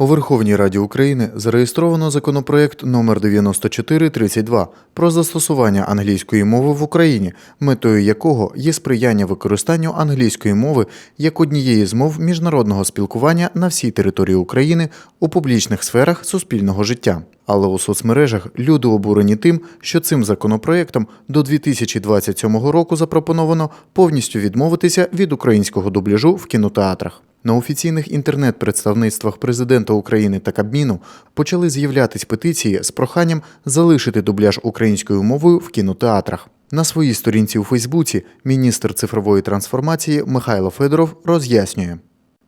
У Верховній Раді України зареєстровано законопроект номер 9432 про застосування англійської мови в Україні, метою якого є сприяння використанню англійської мови як однієї з мов міжнародного спілкування на всій території України у публічних сферах суспільного життя. Але у соцмережах люди обурені тим, що цим законопроектом до 2027 року запропоновано повністю відмовитися від українського дубляжу в кінотеатрах. На офіційних інтернет-представництвах президента України та Кабміну почали з'являтись петиції з проханням залишити дубляж українською мовою в кінотеатрах. На своїй сторінці у Фейсбуці міністр цифрової трансформації Михайло Федоров роз'яснює.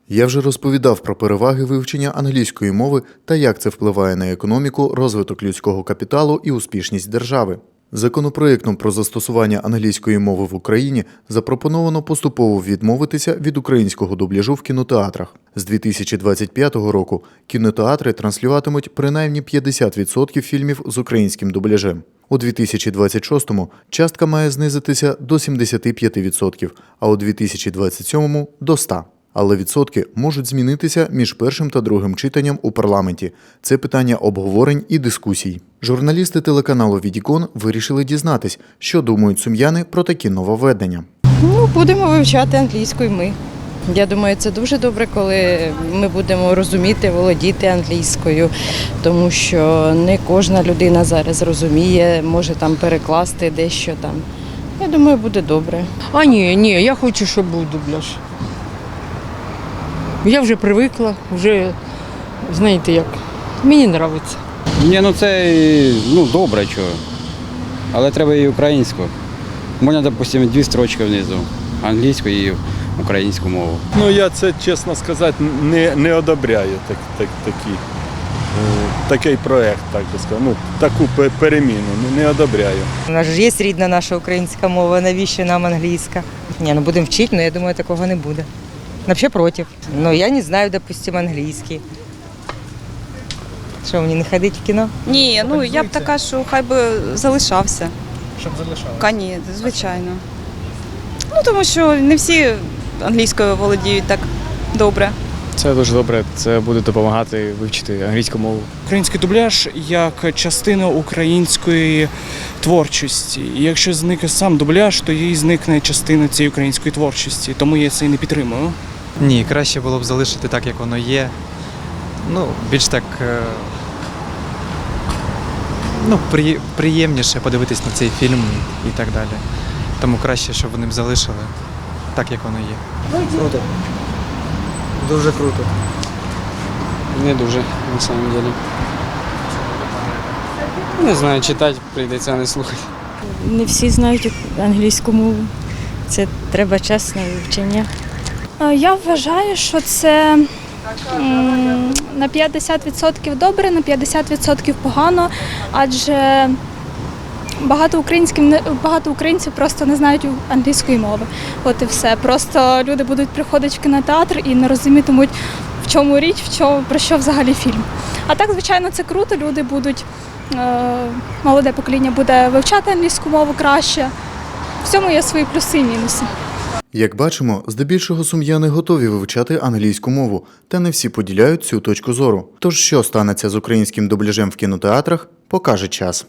Я вже розповідав про переваги вивчення англійської мови та як це впливає на економіку, розвиток людського капіталу і успішність держави. Законопроектом про застосування англійської мови в Україні запропоновано поступово відмовитися від українського дубляжу в кінотеатрах. З 2025 року кінотеатри транслюватимуть принаймні 50% фільмів з українським дубляжем. У 2026-му частка має знизитися до 75%, а у 2027-му – до 100%. Але відсотки можуть змінитися між першим та другим читанням у парламенті. Це питання обговорень і дискусій. Журналісти телеканалу Відікон вирішили дізнатись, що думають сум'яни про такі нововведення. Ну, будемо вивчати англійську і ми. Я думаю, це дуже добре, коли ми будемо розуміти, володіти англійською, тому що не кожна людина зараз розуміє, може там перекласти дещо там. Я думаю, буде добре. А ні, ні, я хочу, щоб був дубляж. Я вже привикла, вже знаєте як. Мені подобається. Ні, ну це ну, добре, чого. Але треба і українську. Можна, допустимо, дві строчки внизу. Англійську і українську мову. Ну я це чесно сказати не, не одобряю так, так, такі, е, такий проект, так би сказати. Ну, таку переміну не, не одобряю. У нас ж є рідна наша українська мова, навіщо нам англійська? Ні, ну будемо вчити, але я думаю, такого не буде. Взагалі проти. Ну я не знаю, допустим, англійський. Що, мені не ходити в кіно? Ні, ну я б така, що хай би залишався. Щоб залишався? Ні, звичайно. Ну тому що не всі англійською володіють так добре. Це дуже добре. Це буде допомагати вивчити англійську мову. Український дубляж як частина української творчості. І якщо зникне сам дубляж, то і зникне частина цієї української творчості. Тому я це і не підтримую. Ні, краще було б залишити так, як воно є. Ну, більш так. е, Ну, при, приємніше подивитись на цей фільм і так далі. Тому краще, щоб вони б залишили так, як воно є. Круто. Дуже круто. Не дуже, на самом деле. Не знаю, читати прийдеться, а не слухати. Не всі знають англійську мову. Це треба час на вивчення. Е, Я вважаю, що це на 50% добре, на 50% погано, адже багато не- багато українців просто не знають англійської мови. От і все. Просто люди будуть приходити в кінотеатр і не розумітимуть, в чому річ, в чому про що взагалі фільм. А так, звичайно, це круто. Люди будуть е, молоде покоління буде вивчати англійську мову краще. В цьому є свої плюси і мінуси. Як бачимо, здебільшого сум'яни готові вивчати англійську мову, та не всі поділяють цю точку зору. Тож, що станеться з українським дубляжем в кінотеатрах, покаже час.